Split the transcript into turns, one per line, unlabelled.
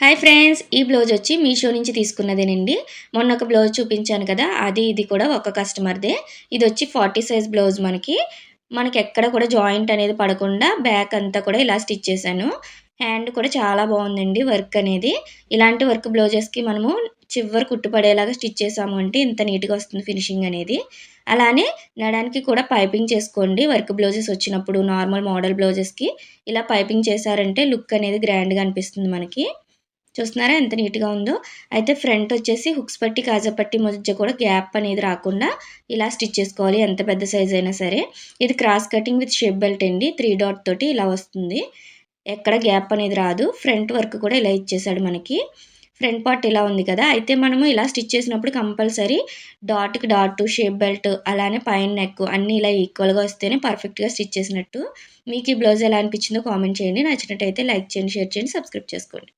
Hi friends ఈ blouse వచ్చి మీషో నుంచి తీసుకున్నదేనండి. మొన్న ఒక బ్లౌజ్ చూపించాను కదా అది ఇది కూడా ఒక కస్టమర్దే. ఇది వచ్చి ఫార్టీ సైజ్ బ్లౌజ్ మనకి. మనకి ఎక్కడ కూడా జాయింట్ అనేది పడకుండా బ్యాక్ అంతా కూడా ఇలా స్టిచ్ చేశాను. హ్యాండ్ కూడా చాలా బాగుందండి వర్క్ అనేది. ఇలాంటి వర్క్ బ్లౌజెస్కి మనము చివరి కుట్టుపడేలాగా స్టిచ్ చేసాము అంటే ఇంత నీట్గా వస్తుంది ఫినిషింగ్ అనేది. అలానే నడానికి కూడా పైపింగ్ చేసుకోండి. వర్క్ బ్లౌజెస్ వచ్చినప్పుడు నార్మల్ మోడల్ బ్లౌజెస్కి ఇలా పైపింగ్ చేశారంటే లుక్ అనేది గ్రాండ్గా అనిపిస్తుంది మనకి. చూస్తున్నారా? ఎంత నీట్గా ఉందో. అయితే ఫ్రంట్ వచ్చేసి హుక్స్ పట్టి కాజా పట్టి మధ్య కూడా గ్యాప్ అనేది రాకుండా ఇలా స్టిచ్ చేసుకోవాలి. ఎంత పెద్ద సైజ్ అయినా సరే. ఇది cross cutting with shape belt అండి. త్రీ డాట్ తోటి ఇలా వస్తుంది. ఎక్కడ గ్యాప్ అనేది రాదు. ఫ్రంట్ వర్క్ కూడా ఇలా ఇచ్చేసాడు మనకి. ఫ్రంట్ పార్ట్ ఇలా ఉంది కదా. అయితే మనము ఇలా స్టిచ్ చేసినప్పుడు కంపల్సరీ డాట్కి డాట్ షేప్ బెల్ట్ అలానే పైన నెక్ అన్నీ ఇలా ఈక్వల్గా వస్తేనే పర్ఫెక్ట్గా స్టిచ్ చేసినట్టు. మీకు ఈ బ్లౌజ్ ఎలా అనిపించిందో కామెంట్ చేయండి. నచ్చినట్టయితే లైక్ చేయండి షేర్ చేయండి సబ్స్క్రైబ్ చేసుకోండి.